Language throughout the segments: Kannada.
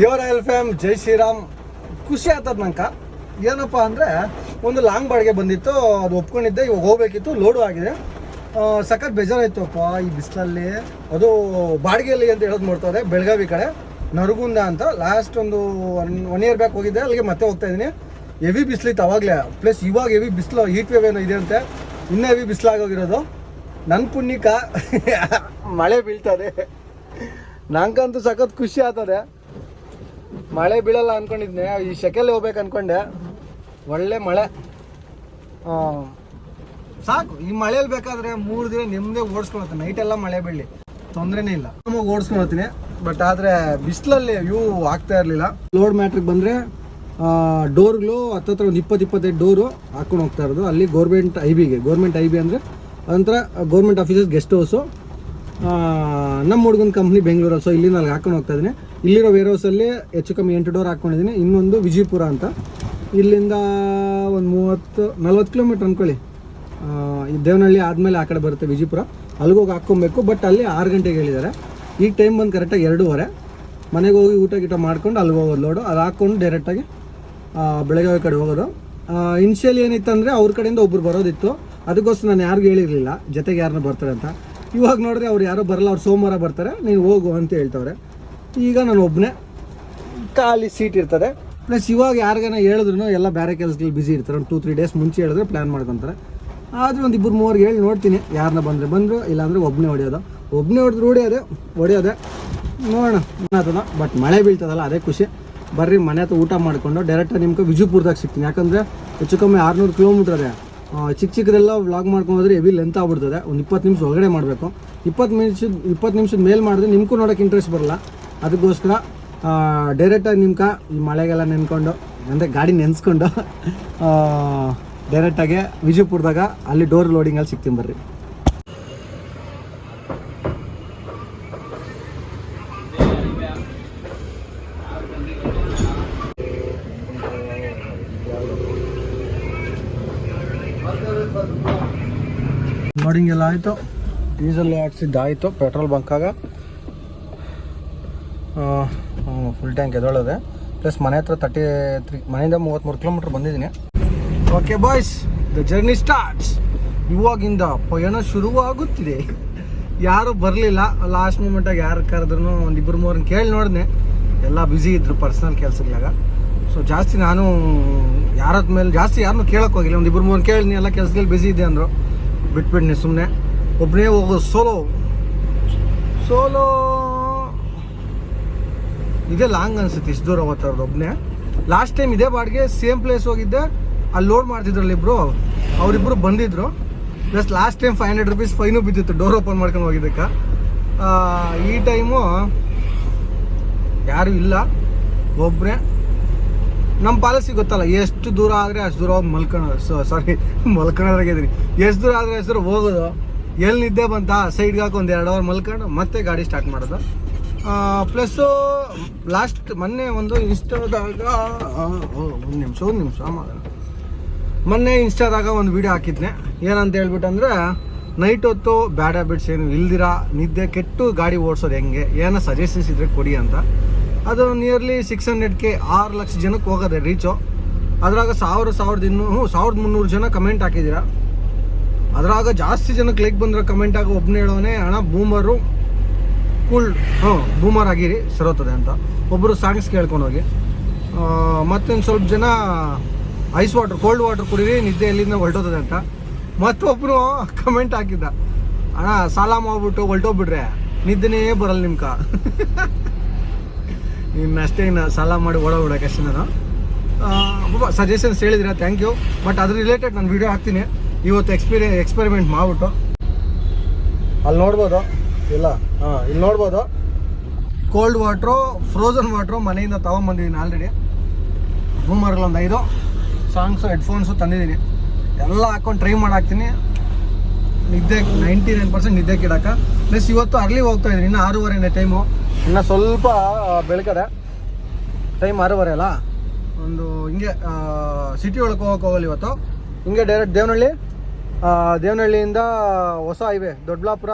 ಯೋರ್ ಎಲ್ ಫ್ಯಾಮ್ ಜೈ ಶ್ರೀರಾಮ್ ಖುಷಿ ಆಗ್ತದ ನಂಗೆ. ಏನಪ್ಪ ಅಂದರೆ, ಒಂದು ಲಾಂಗ್ ಬಾಡಿಗೆ ಬಂದಿತ್ತು, ಅದು ಒಪ್ಕೊಂಡಿದ್ದೆ, ಇವಾಗ ಹೋಗ್ಬೇಕಿತ್ತು ಲೋಡು ಆಗಿದೆ. ಸಖತ್ ಬೇಜಾರಾಯ್ತಪ್ಪ ಈ ಬಿಸಿಲಲ್ಲಿ. ಅದು ಬಾಡಿಗೆಯಲ್ಲಿ ಅಂತ ಹೇಳೋದು ನೋಡ್ತಾರೆ ಬೆಳಗಾವಿ ಕಡೆ. ನರಗುಂದ ಅಂತ ಲಾಸ್ಟ್ ಒಂದು ಒನ್ ಒನ್ ಇಯರ್ ಬ್ಯಾಕ್ ಹೋಗಿದ್ದೆ, ಅಲ್ಲಿಗೆ ಮತ್ತೆ ಹೋಗ್ತಾ ಇದ್ದೀನಿ. ಹೆವಿ ಬಿಸಿಲಿತ್ತು ಅವಾಗಲೇ. ಪ್ಲಸ್ ಇವಾಗ ಹೆವಿ ಬಿಸಿಲು ಹೀಟ್ ವೇವ್ ಏನೋ ಇದೆ ಅಂತೆ. ಇನ್ನೂ ಹೆವಿ ಬಿಸಿಲಾಗೋಗಿರೋದು ನನ್ನ ಪುಣ್ಯಕ ಮಳೆ ಬೀಳ್ತದೆ ನಂಗಂತೂ ಸಖತ್ ಖುಷಿ ಆಗ್ತದೆ. ಮಳೆ ಬೀಳಲ್ಲ ಅನ್ಕೊಂಡಿದ್ನೆ. ಈ ಶೆಕೆಲ್ ಹೋಗ್ಬೇಕು ಅನ್ಕೊಂಡೆ. ಒಳ್ಳೆ ಮಳೆ. ಸಾಕು. ಈ ಮಳೆಯಲ್ಲಿ ಬೇಕಾದ್ರೆ ಮೂರು ದಿನ ನಿಮ್ಮದೇ ಓಡಿಸ್ಕೊಳತ್ತೆ. ನೈಟೆಲ್ಲ ಮಳೆ ಬೀಳಿ ತೊಂದರೆನೇ ಇಲ್ಲ. ಓಡಿಸ್ಕೊಳತ್ತೀನಿ. ಬಟ್ ಆದರೆ ಬಿಸಿಲಲ್ಲಿ ಇವು ಆಗ್ತಾ ಇರಲಿಲ್ಲ. ಲೋಡ್ ಮ್ಯಾಟ್ರಿಗೆ ಬಂದರೆ ಡೋರ್ಗಳು ಹತ್ತತ್ರ ಒಂದು ಇಪ್ಪತ್ತು ಇಪ್ಪತ್ತೈದು ಡೋರು ಹಾಕೊಂಡು ಹೋಗ್ತಾ ಇರೋದು. ಅಲ್ಲಿ ಗೌರ್ಮೆಂಟ್ ಐ ಬಿಗೆ ಗೌರ್ಮೆಂಟ್ ಐ ಬಿ ಅಂದರೆ, ನಂತರ ಗೌರ್ಮೆಂಟ್ ಆಫೀಸಸ್ ಗೆಸ್ಟ್ ಹೌಸು ನಮ್ಮ ಹುಡುಗನ ಕಂಪ್ನಿ ಬೆಂಗಳೂರಲ್ಲಿ ಸೊ ಇಲ್ಲಿ ನಾನು ಹಾಕೊಂಡು ಹೋಗ್ತಾ ಇದ್ದೀನಿ. ಇಲ್ಲಿರೋ ವೇರ್ ಹೌಸಲ್ಲಿ ಹೆಚ್ಚು ಕಮ್ಮಿ ಎಂಟು ಡೋರ್ ಹಾಕ್ಕೊಂಡಿದ್ದೀನಿ. ಇನ್ನೊಂದು ವಿಜಯಪುರ ಅಂತ. ಇಲ್ಲಿಂದ ಒಂದು ಮೂವತ್ತು, ನಲ್ವತ್ತು ಕಿಲೋಮೀಟ್ರ್ ಅಂದ್ಕೊಳ್ಳಿ ಈ ದೇವನಹಳ್ಳಿ ಆದಮೇಲೆ ಆ ಕಡೆ ಬರುತ್ತೆ ವಿಜಯಪುರ. ಅಲ್ಲಿಗೆ ಹೋಗಿ ಹಾಕ್ಕೊಬೇಕು ಬಟ್ ಅಲ್ಲಿ ಆರು ಗಂಟೆಗೆ ಹೇಳಿದ್ದಾರೆ. ಈ ಟೈಮ್ ಬಂದು ಕರೆಕ್ಟಾಗಿ ಎರಡೂವರೆ. ಮನೆಗೆ ಹೋಗಿ ಊಟ ಗೀಟ ಮಾಡ್ಕೊಂಡು ಅಲ್ಲಿಗೆ ಹೋಗೋದು ಲೋಡು ಅದು ಹಾಕ್ಕೊಂಡು ಡೈರೆಕ್ಟಾಗಿ ಬೆಳಗಾವಿ ಕಡೆ ಹೋಗೋದು. ಇನ್ಷಿಯಲ್ ಏನಿತ್ತಂದರೆ ಅವ್ರ ಕಡೆಯಿಂದ ಒಬ್ರು ಬರೋದಿತ್ತು. ಅದಕ್ಕೋಸ್ಕರ ನಾನು ಯಾರಿಗೂ ಹೇಳಿರಲಿಲ್ಲ, ಜೊತೆಗೆ ಯಾರನ್ನ ಬರ್ತಾರೆ ಅಂತ. ಇವಾಗ ನೋಡಿದ್ರೆ ಅವ್ರು ಯಾರೋ ಬರಲ್ಲ, ಅವ್ರು ಸೋಮವಾರ ಬರ್ತಾರೆ ನೀನು ಹೋಗು ಅಂತ ಹೇಳ್ತವ್ರೆ. ಈಗ ನಾನು ಒಬ್ಬನೇ ಖಾಲಿ ಸೀಟ್ ಇರ್ತದೆ. ಪ್ಲಸ್ ಇವಾಗ ಯಾರಿಗಾನ ಹೇಳಿದ್ರು ಎಲ್ಲ ಬೇರೆ ಕೆಲಸಗಳು ಬಿಸಿ ಇರ್ತಾರೆ. ಒಂದು ಟೂ ತ್ರೀ ಡೇಸ್ ಮುಂಚೆ ಹೇಳಿದ್ರೆ ಪ್ಲ್ಯಾನ್ ಮಾಡ್ಕೊತಾರೆ. ಆದರೂ ಒಂದು ಇಬ್ಬರು ಮೂವರಿಗೆ ಹೇಳಿ ನೋಡ್ತೀನಿ. ಯಾರನ್ನ ಬಂದರೆ ಬಂದರು, ಇಲ್ಲಾಂದರೆ ಒಬ್ಬನೇ ಹೊಡೆಯೋದು. ಒಬ್ಬನೇ ಹೊಡೆದ್ರು ಹೊಡೆಯೋದೆ ಹೊಡೆಯೋದೆ. ನೋಡೋಣ ಏನಾಗ್ತದ ಬಟ್ ಮಳೆ ಬೀಳ್ತದಲ್ಲ, ಅದೇ ಖುಷಿ. ಬರ್ರಿ, ಮನೆ ಹತ್ರ ಊಟ ಮಾಡಿಕೊಂಡು ಡೈರೆಕ್ಟಾಗಿ ನಿಮ್ಗೆ ವಿಜಯಪುರದಾಗ ಸಿಗ್ತೀನಿ. ಯಾಕಂದರೆ ಹೆಚ್ಚು ಕಮ್ಮಿ ಆರುನೂರು ಕಿಲೋಮೀಟ್ರ್ ಅದೇ ಚಿಕ್ಕ ಚಿಕ್ಕದೆಲ್ಲ ವ್ಲಾಗ್ ಮಾಡ್ಕೊಂಡು ಹೋದ್ರೆ ಹೆವಿ ಲೆಂತ್ ಆಗ್ಬಿಡ್ತದೆ. ಒಂದು ಇಪ್ಪತ್ತು ನಿಮಿಷ ಒಳಗಡೆ ಮಾಡಬೇಕು. ಇಪ್ಪತ್ತು ನಿಮಿಷದ ಇಪ್ಪತ್ತು ನಿಮಿಷದ ಮೇಲೆ ಮಾಡಿದ್ರೆ ನಿಮಗೂ ನೋಡೋಕೆ ಇಂಟ್ರೆಸ್ಟ್ ಬರಲ್ಲ. ಅದಕ್ಕೋಸ್ಕರ ಡೈರೆಕ್ಟಾಗಿ ನಿಮ್ಗೆ ಈ ಮಳೆಗೆಲ್ಲ ನೆನ್ಕೊಂಡು, ಅಂದರೆ ಗಾಡಿ ನೆನೆಸ್ಕೊಂಡು ಡೈರೆಕ್ಟಾಗಿ ವಿಜಯಪುರದಾಗ ಅಲ್ಲಿ ಡೋರ್ ಲೋಡಿಂಗಲ್ಲಿ ಸಿಗ್ತೀನಿ ಬರ್ರಿ ಲೋಡಿಂಗ್ ಎಲ್ಲ ಆಯಿತು. ಡೀಸೆಲ್ ಹಾಕ್ಸಿದ್ದಾಯಿತು ಪೆಟ್ರೋಲ್ ಬಂಕಾಗ ಫುಲ್ ಟ್ಯಾಂಕ್ ಎದೊಳದೆ ಪ್ಲಸ್ ಮನೆ ಹತ್ರ ತರ್ಟಿ ತ್ರೀ ಮನೆಯಿಂದ ಮೂವತ್ತ್ಮೂರು ಕಿಲೋಮೀಟ್ರ್ ಬಂದಿದ್ದೀನಿ. Okay boys the journey starts ಇವಾಗಿಂದ ಪಯಣ ಶುರುವಾಗುತ್ತಿದೆ. ಯಾರು ಬರಲಿಲ್ಲ ಲಾಸ್ಟ್ ಮೂಮೆಂಟಾಗಿ ಯಾರು ಕರೆದ್ರು ಒಂದು ಇಬ್ಬರು ಮೂರನ್ನ ಕೇಳಿ ನೋಡಿದೆ ಎಲ್ಲ ಬ್ಯುಸಿ ಇದ್ರು ಪರ್ಸನಲ್ ಕೆಲಸಗಳಾಗ. ಸೊ ಜಾಸ್ತಿ ನಾನು ಯಾರದ ಮೇಲೆ, ಜಾಸ್ತಿ ಯಾರನ್ನೂ ಕೇಳೋಕೆ ಹೋಗಿಲ್ಲ. ಒಂದು ಇಬ್ಬರು ಮೂರನ್ನ ಕೇಳಿ ಎಲ್ಲ ಕೆಲಸದಲ್ಲಿ ಬ್ಯುಸಿ ಇದೆ ಅಂದರು. ಬಿಟ್ಬಿಡ್ನಿ ಸುಮ್ಮನೆ ಒಬ್ಬನೇ ಹೋಗೋದು ಸೋಲೋ ಸೋಲೋ ಇದೇ ಲಾಂಗ್ ಅನ್ಸುತ್ತೆ, ಇಷ್ಟು ದೂರ ಓದ್ತಾರದು ಒಬ್ಬನೇ ಲಾಸ್ಟ್ ಟೈಮ್ ಇದೇ ಬಾಡಿಗೆ ಸೇಮ್ ಪ್ಲೇಸ್ ಹೋಗಿದ್ದೆ, ಅಲ್ಲಿ ಲೋಡ್ ಮಾಡ್ತಿದ್ರಲ್ಲಿ ಇಬ್ರು ಅವರಿಬ್ಬರು ಬಂದಿದ್ರು. Plus last time five hundred rupees fine ಬಿದ್ದಿತ್ತು ಡೋರ್ ಓಪನ್ ಮಾಡ್ಕೊಂಡು ಹೋಗಿದ್ದಕ್ಕೆ. ಈ ಟೈಮು ಯಾರು ಇಲ್ಲ ಒಬ್ಬರೇ ನಮ್ಮ ಪಾಲಿಸಿ ಗೊತ್ತಲ್ಲ, ಎಷ್ಟು ದೂರ ಆದರೆ ಅಷ್ಟು ದೂರ ಹೋಗಿ ಸೊ ಸಾರಿ ಇದ್ರಿ ಎಷ್ಟು ದೂರ ಆದರೆ ಹೆಸರು ಹೋಗೋದು? ಎಲ್ಲಿ ನಿದ್ದೆ ಬಂತ? ಸೈಡ್ಗೆ ಹಾಕಿ ಒಂದು ಎರಡು ಅವರ್ ಮಲ್ಕೊಂಡು ಮತ್ತೆ ಗಾಡಿ ಸ್ಟಾರ್ಟ್ ಮಾಡೋದು. ಪ್ಲಸ್ಸು ಲಾಸ್ಟ್ ಮೊನ್ನೆ ಒಂದು ಇನ್ಸ್ಟಾದಾಗ ಒಂದು ನಿಮಿಷ ಒಂದು ನಿಮಿಷ ಮೊನ್ನೆ ಇನ್ಸ್ಟಾದಾಗ ಒಂದು ವಿಡಿಯೋ ಹಾಕಿದ್ನೆ. ಏನಂತ ಹೇಳ್ಬಿಟ್ಟು ಅಂದರೆ ನೈಟ್ ಹೊತ್ತು ಬ್ಯಾಡ್ ಹ್ಯಾಬಿಟ್ಸ್ ಏನು ಇಲ್ದಿರ, ನಿದ್ದೆ ಕೆಟ್ಟು ಗಾಡಿ ಓಡಿಸೋದು ಹೆಂಗೆ, ಏನೋ ಸಜೆಷನ್ಸ್ ಇದ್ರೆ ಕೊಡಿ ಅಂತ. ಅದು ನಿಯರ್ಲಿ ಸಿಕ್ಸ್ ಹಂಡ್ರೆಡ್ ಕೆ ಆರು ಲಕ್ಷ ಜನಕ್ಕೆ ಹೋಗೋದೆ ರೀಚು ಅದ್ರಾಗ ಸಾವಿರ, ಸಾವಿರದ ಇನ್ನೂ ಸಾವಿರದ ಮುನ್ನೂರು ಜನ ಕಮೆಂಟ್ ಹಾಕಿದ್ದೀರಾ. ಅದ್ರಾಗ ಜಾಸ್ತಿ ಜನಕ್ಕೆ ಲೈಕ್ ಬಂದಿರೋ ಕಮೆಂಟಾಗ ಒಬ್ಬನೇ ಹೇಳೋನೆ ಹಣ ಬೂಮರು ಕೂಲ್, ಹ್ಞೂ ಬೂಮರ್ ಆಗಿರಿ ಸರೋತದೆ ಅಂತ. ಒಬ್ಬರು ಸಾಂಗ್ಸ್ ಕೇಳ್ಕೊಂಡು ಹೋಗಿ. ಮತ್ತೊಂದು ಸ್ವಲ್ಪ ಜನ ಐಸ್ ವಾಟರ್ ಕೋಲ್ಡ್ ವಾಟರ್ ಕುಡೀರಿ, ನಿದ್ದೆ ಎಲ್ಲಿಂದ ಹೊರಟೋತದೆ ಅಂತ. ಮತ್ತೊಬ್ಬರು ಕಮೆಂಟ್ ಹಾಕಿದ್ದ. ಅಣ್ಣ, ಸಾಲ ಮಾಡ್ಬಿಟ್ಟು ಹೊಲ್ಟೋಗ್ಬಿಟ್ರೆ ನಿದ್ದೆನೇ ಬರಲ್ಲ ನಿಮ್ಕ ಇನ್ನಷ್ಟೇ ಇನ್ನು ಸಾಲ ಮಾಡಿ ಓಡೋಗ್ಬಿಡಕ್ಕೆ ಅಷ್ಟೇ ನಾನು ಸಜೆಷನ್ಸ್ ಹೇಳಿದಿರ ಥ್ಯಾಂಕ್ ಯು ಬಟ್ ಅದ್ರ ರಿಲೇಟೆಡ್ ನಾನು ವಿಡಿಯೋ ಹಾಕ್ತೀನಿ. ಇವತ್ತು ಎಕ್ಸ್ಪೀರಿಯ ಎಕ್ಸ್ಪೆರಿಮೆಂಟ್ ಮಾಡಿಬಿಟ್ಟು. ಅಲ್ಲಿ ನೋಡ್ಬೋದು. ಇಲ್ಲ? ಹಾಂ, ಇಲ್ಲಿ ನೋಡ್ಬೋದು. ಕೋಲ್ಡ್ ವಾಟ್ರು ಫ್ರೋಸನ್ ವಾಟ್ರು ಮನೆಯಿಂದ ತೊಗೊಂಬಂದಿದ್ದೀನಿ ಆಲ್ರೆಡಿ ರೂಮರ್ಗಳು ಒಂದು ಐದು. ಸಾಂಗ್ಸು ಹೆಡ್ಫೋನ್ಸು ತಂದಿದ್ದೀನಿ. ಎಲ್ಲ ಹಾಕ್ಕೊಂಡು ಟ್ರೈ ಮಾಡಾಕ್ತೀನಿ. ನಿದ್ದೆ ನೈಂಟಿ ನೈನ್ ಪರ್ಸೆಂಟ್ ನಿದ್ದೆ ಕಿಡಕ. ಪ್ಲಸ್ ಇವತ್ತು ಅರ್ಲಿ ಹೋಗ್ತಾ ಇದ್ದೀನಿ, ಇನ್ನು ಆರೂವರೆನೇ ಟೈಮು ಇನ್ನು ಸ್ವಲ್ಪ ಬೆಳಕದೆ. ಟೈಮ್ ಆರೂವರೆ ಅಲ್ಲ? ಒಂದು ಹಿಂಗೆ ಸಿಟಿ ಒಳಗೆ ಹೋಗೋಕೆ ಹೋಗಲ್ಲ ಇವತ್ತು. ಹಿಂಗೆ ಡೈರೆಕ್ಟ್ ದೇವನಹಳ್ಳಿ ದೇವನಹಳ್ಳಿಯಿಂದ ಹೊಸ ಹೈವೇ ದೊಡ್ಡಬಳ್ಳಾಪುರ